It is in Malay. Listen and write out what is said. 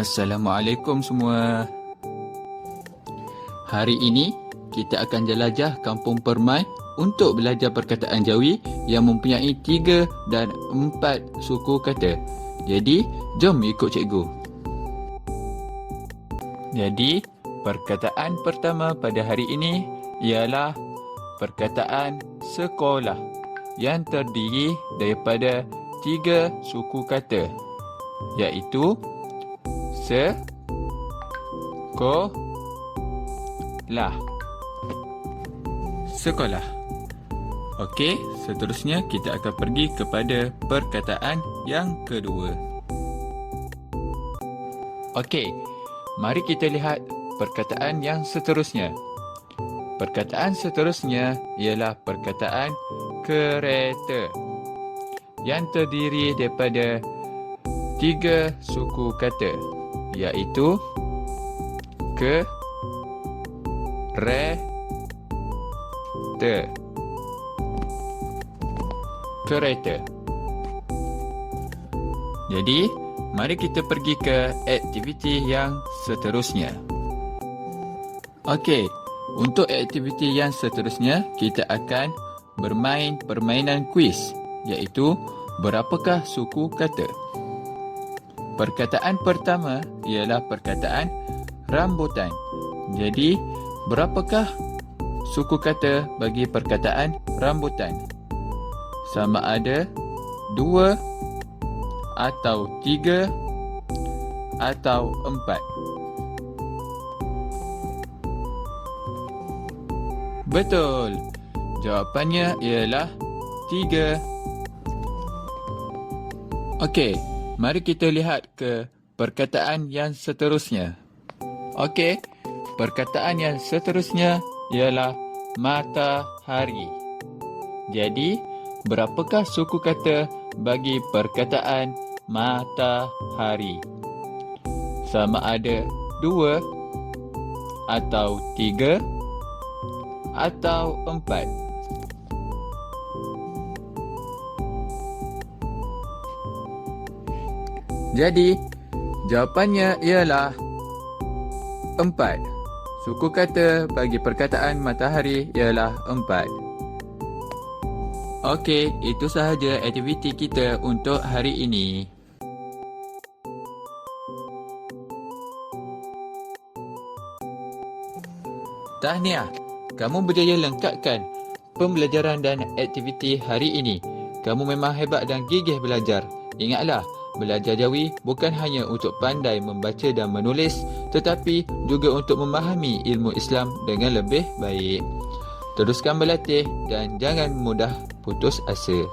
Assalamualaikum semua. Hari ini kita akan jelajah Kampung Permai untuk belajar perkataan Jawi yang mempunyai tiga dan empat suku kata. Jadi, jom ikut cikgu. Jadi, perkataan pertama pada hari ini ialah perkataan sekolah yang terdiri daripada tiga suku kata iaitu se ko lah sekolah. Okey seterusnya kita akan pergi kepada perkataan yang kedua. Okey mari kita lihat perkataan yang seterusnya. Perkataan seterusnya ialah perkataan kereta yang terdiri daripada tiga suku kata iaitu ke re te. Kereta. Jadi mari kita pergi ke aktiviti yang seterusnya. Okey untuk aktiviti yang seterusnya kita akan bermain permainan kuis iaitu berapakah suku kata. Perkataan pertama ialah perkataan rambutan. Jadi, berapakah suku kata bagi perkataan rambutan? Sama ada dua atau tiga atau empat. Betul. Jawapannya ialah tiga. Okey, mari kita lihat ke perkataan yang seterusnya. Okey, perkataan yang seterusnya ialah matahari. Jadi, berapakah suku kata bagi perkataan matahari? Sama ada dua atau tiga atau empat. Jadi, jawapannya ialah empat. Suku kata bagi perkataan matahari ialah empat. Okey, itu sahaja aktiviti kita untuk hari ini. Tahniah, kamu berjaya lengkapkan pembelajaran dan aktiviti hari ini. Kamu memang hebat dan gigih belajar. Ingatlah, Belajar Jawi bukan hanya untuk pandai membaca dan menulis tetapi juga untuk memahami ilmu Islam dengan lebih baik. Teruskan berlatih dan jangan mudah putus asa.